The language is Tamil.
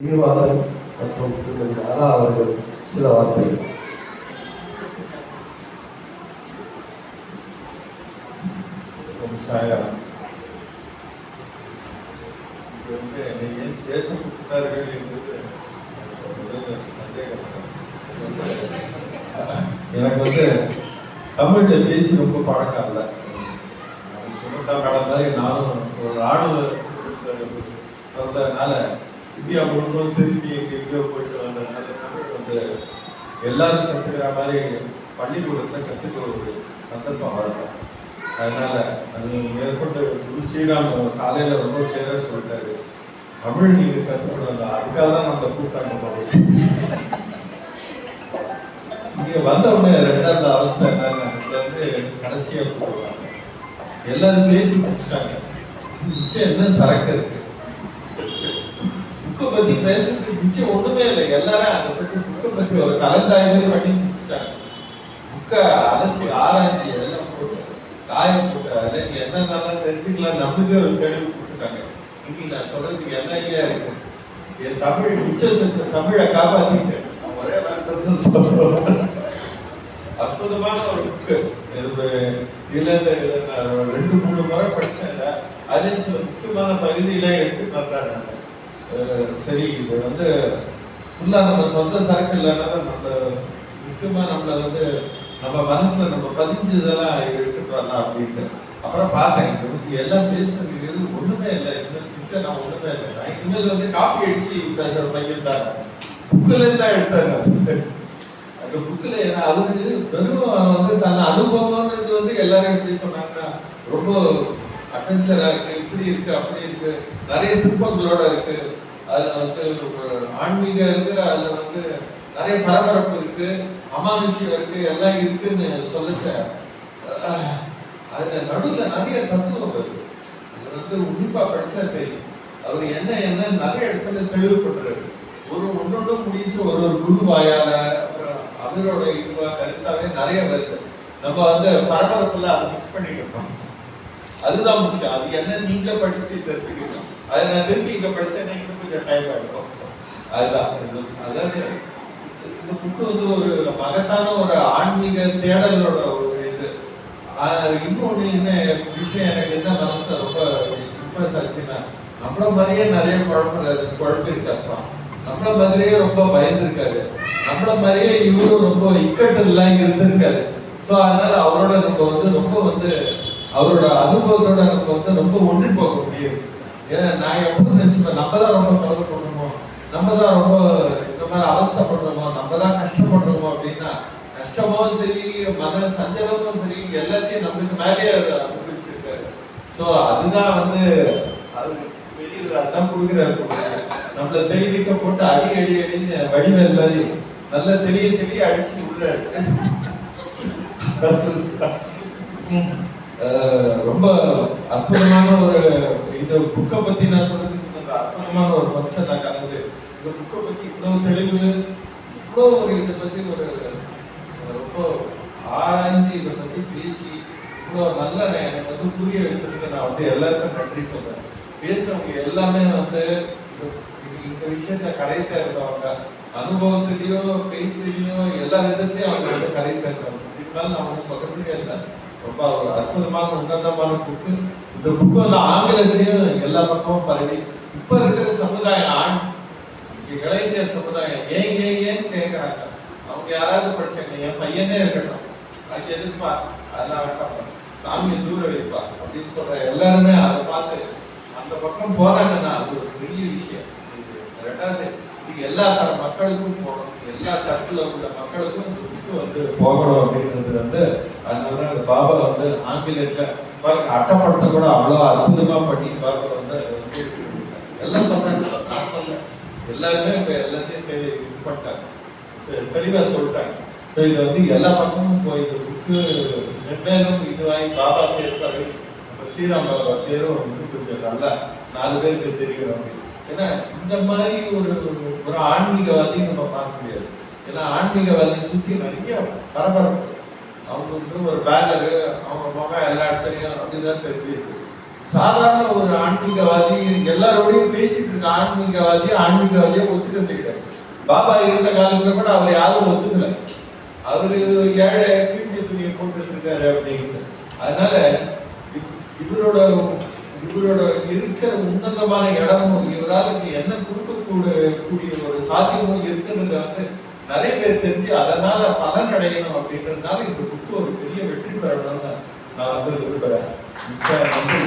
சீனிவாசன் மற்றும் திருமதி ராதா அவர்கள் சில வார்த்தைகள். ஓம் வந்து ஏன் பேச கூப்பிட்டார்கள் என்பது எனக்கு வந்து தமிழ்ல பேசி ரொம்ப பழக்கம் இல்லை. சொல்லிட்டா கடந்த மாதிரி நானும் ஒரு ராணுவ பிறந்ததுனால இந்தியா முழுவதும் திருச்சி எங்க எங்கேயோ போயிட்டு வந்ததுனால தமிழ் வந்து எல்லாரும் கற்றுக்கிற மாதிரி பள்ளிக்கூடத்தில் கற்றுக்கிற ஒரு சந்தர்ப்பம் வரலாம் அதனால் அது மேற்கொண்டு குரு ஸ்ரீராம் காலையில் ரொம்ப கிளியராக சொல்லிட்டாரு. தமிழ் நீங்க கற்றுக்கணும் அதுக்காக தான் நம்ம கூட்டாங்க இங்கே வந்தவுடனே ரெண்டாவது அவஸ்தை என்னன்னா இதுல வந்து போடுவாங்க எல்லாரும் பேசி முடிச்சிட்டாங்க. மிச்சம் என்ன சரக்கு இருக்குது பத்தி பேசுறதுக்கு மிச்சம் ஒண்ணுமே இல்லை. எல்லாரும் அதை பற்றி புக்கை பற்றி ஒரு கலந்தாய்வு பண்ணி முடிச்சிட்டாங்க. புக்கை அலசி ஆராய்ச்சி எல்லாம் போட்டு காயம் போட்டு அதில் நீங்க என்னென்னலாம் தெரிஞ்சுக்கலாம் நம்மளுக்கே ஒரு தெளிவு கொடுத்துட்டாங்க. இன்னைக்கு நான் சொல்றதுக்கு என்ன ஐயா இருக்கு. என் தமிழ் மிச்சம் செஞ்ச தமிழை காப்பாத்திட்டேன். நான் ஒரே வார்த்தை சொல்றோம் அற்புதமான ஒரு புக்கு. இதுல ரெண்டு மூணு முறை படிச்சேன். அதே சில முக்கியமான பகுதியில எடுத்து பார்த்தாரு சரி இது வந்து ஃபுல்லாக நம்ம சொந்த சரக்கு நம்ம முக்கியமாக நம்மளை வந்து நம்ம மனசில் நம்ம பதிஞ்சதெல்லாம் எடுத்துட்டு வரலாம் அப்படின்ட்டு. அப்புறம் பார்த்தேன் இது வந்து எல்லாம் பேசுறது ஒன்றுமே இல்லை. இன்னும் பிக்சர் நான் ஒன்றுமே இல்லை. நான் இனிமேல் வந்து காப்பி அடிச்சு பேசுற பையன் தான். புக்கில் இருந்து தான் எடுத்தாங்க. அந்த புக்கில் அவரு வெறும் வந்து தன் அனுபவம்ன்றது வந்து எல்லாரும் எப்படி சொன்னாங்கன்னா ரொம்ப அட்வென்ச்சராக இருக்கு இப்படி இருக்கு அப்படி இருக்கு. நிறைய திருப்பங்களோட இருக்கு. அதுல வந்து ஒரு ஆன்மீகம் இருக்கு அதுல வந்து நிறைய பரபரப்பு இருக்கு அமானுஷ்யம் இருக்கு எல்லாம் இருக்குன்னு சொல்லிச்ச. அதுல நடுவில் நிறைய தத்துவம் இருக்கு. அது வந்து உன்னிப்பா படிச்சா தெரியும். அவர் என்ன என்ன நிறைய இடத்துல தெளிவுபடுறாரு. ஒரு ஒன்னொன்னு முடிஞ்சு ஒரு ஒரு குருவாயால அப்புறம் அவரோட இதுவா கருத்தாவே நிறைய வருது. நம்ம வந்து பரபரப்புல அதை மிஸ் பண்ணிட்டோம் அதுதான் முக்கியம். அது என்ன நீங்க படிச்சு தெரிஞ்சுக்கணும். அதை நான் திருப்பி இங்க படிச்சேன் இன்னும் கொஞ்சம் டைம் ஆகிடும் அதுதான். இது- அதாவது இந்த புக்கு வந்து ஒரு மகத்தான ஒரு ஆன்மீக தேடலோட ஒரு இது. இன்னொன்று என்ன விஷயம் எனக்கு என்ன மனசுல ரொம்ப இம்ப்ரெஸ் ஆச்சுன்னா நம்மள மாதிரியே நிறைய குழப்பம் குழப்பிருக்கப்பா நம்மள மாதிரியே ரொம்ப பயந்துருக்காரு. நம்மள மாதிரியே இவரும் ரொம்ப இக்கட்டெல்லாம் இருந்திருக்காரு. ஸோ அதனால அவரோட நம்ம வந்து ரொம்ப வந்து அவரோட அனுபவத்தோட வந்து ரொம்ப ஒன்றி போக முடியும் ஏன்னா நான் எப்போ நினைச்சுப்பேன் நம்ம தான் ரொம்ப கவலை பண்ணணுமோ நம்ம தான் ரொம்ப இந்த மாதிரி அவஸ்தைப்படுறோமோ நம்ம தான் கஷ்டப்படுறோமோ அப்படின்னா கஷ்டமோ சரி மன சஞ்சலமும் சரி எல்லாத்தையும் நம்மளுக்கு மேலேயே அனுபவிச்சிருக்காரு ஸோ அதுதான் வந்து அது வெளியில் அதான் கொடுக்குறாரு நம்மள தெளிவிக்க போட்டு அடி அடி அடின்னு வடிவேல் மாதிரி நல்ல தெளிய தெளிய அடிச்சு உள்ள ரொம்ப அற்புதமான ஒரு இந்த புக்கை பத்தி நான் சொல்றதுக்கு அந்த அற்புதமான ஒரு ஃபங்க்ஷன் நான் கலந்து இந்த புக்கை பத்தி இவ்வளவு தெளிவு இவ்வளோ ஒரு இதை பத்தி ஒரு ரொம்ப ஆராய்ஞ்சு இதை பத்தி பேசி இவ்வளோ நல்ல எனக்கு வந்து புரிய வச்சதுக்கு நான் வந்து எல்லாருக்கும் நன்றி சொல்றேன். பேசுறவங்க எல்லாமே வந்து இந்த- விஷயத்த விஷயத்துல கரைத்த இருக்கவங்க அனுபவத்திலயோ பேச்சுலயோ எல்லா விதத்திலையும் அவங்க வந்து கரைத்த இருக்காங்க இதுக்கு நான் ஒன்றும் சொல்றதுக்கே இல்லை. ரொம்ப ஒரு அற்புதமான உன்னதமான புக்கு இந்த புக்கு வந்து ஆங்கிலத்திலையும் எல்லா பக்கமும் பரவி. இப்ப இருக்கிற சமுதாயம் ஆண் இங்க இளைஞர் சமுதாயம் ஏன் ஏன் ஏன் கேட்கறாங்க அவங்க யாராவது படிச்சாங்க என் பையனே இருக்கட்டும். அது எதிர்ப்பா? அதெல்லாம் வேண்டாம். சாமியை தூர வைப்பா அப்படின்னு சொல்ற எல்லாருமே அதை பார்த்து அந்த பக்கம் போறாங்கன்னா அது ஒரு பெரிய விஷயம். இது ரெண்டாவது எல்லா தர மக்களுக்கும் போகணும். எல்லா தட்டுல உள்ள மக்களுக்கும் இந்த புக்கு வந்து போகணும் அப்படின்றது வந்து அதனால அந்த பாபா வந்து ஆங்கிலத்துல பாருங்க அட்டப்படத்தை கூட அவ்வளோ அற்புதமா பண்ணி பாபா வந்து எல்லாம் சொல்றாங்க நான் சொல்ல எல்லாருமே இப்ப எல்லாத்தையும் இது பண்ணிட்டாங்க. தெ- தெளிவா சொல்லிட்டாங்க. ஸோ இது வந்து எல்லா பக்கமும் போய் இந்த புக்கு மென்மேலும் இதுவாகி பாபா பேர் தவிர நம்ம ஸ்ரீராம் பாபா பேரும் வந்து கொஞ்சம் நல்லா நாலு பேருக்கு தெரியும் அப்படின்னு. ஏன்னா இந்த மாதிரி ஒரு ஒரு ஆன்மீகவாதி நம்ம பார்க்க முடியாது. ஏன்னா ஆன்மீகவாதி சுற்றி நிறைய பரபரப்பு. அவங்களுக்கு வந்து ஒரு பேனரு அவங்க முகம் எல்லா இடத்துலையும் அப்படிதான் தெரிஞ்சிருக்கு. சாதாரண ஒரு ஆன்மீகவாதி எல்லாரோடையும் பேசிட்டு இருக்க ஆன்மீகவாதி ஆன்மீகவாதியை ஒத்துக்கிறது பாபா இருந்த காலத்துல கூட அவர் யாரும் ஒத்துக்கல. அவரு ஏழை கீழ்ச்சி துணியை போட்டுட்டு இருக்காரு அப்படின்ட்டு. அதனால இவரோட இவரோட இருக்கிற உன்னதமான இடமும் இவரால் என்ன கொடுக்கக்கூட கூடிய ஒரு சாத்தியமும் இருக்கிறத வந்து நிறைய பேர் தெரிஞ்சு அதனால பலன் அடையணும் அப்படின்றதுனால இந்த புக்கு ஒரு பெரிய வெற்றி பெறணும்னு நான் வந்து விரும்புறேன். மிக்க நன்றி.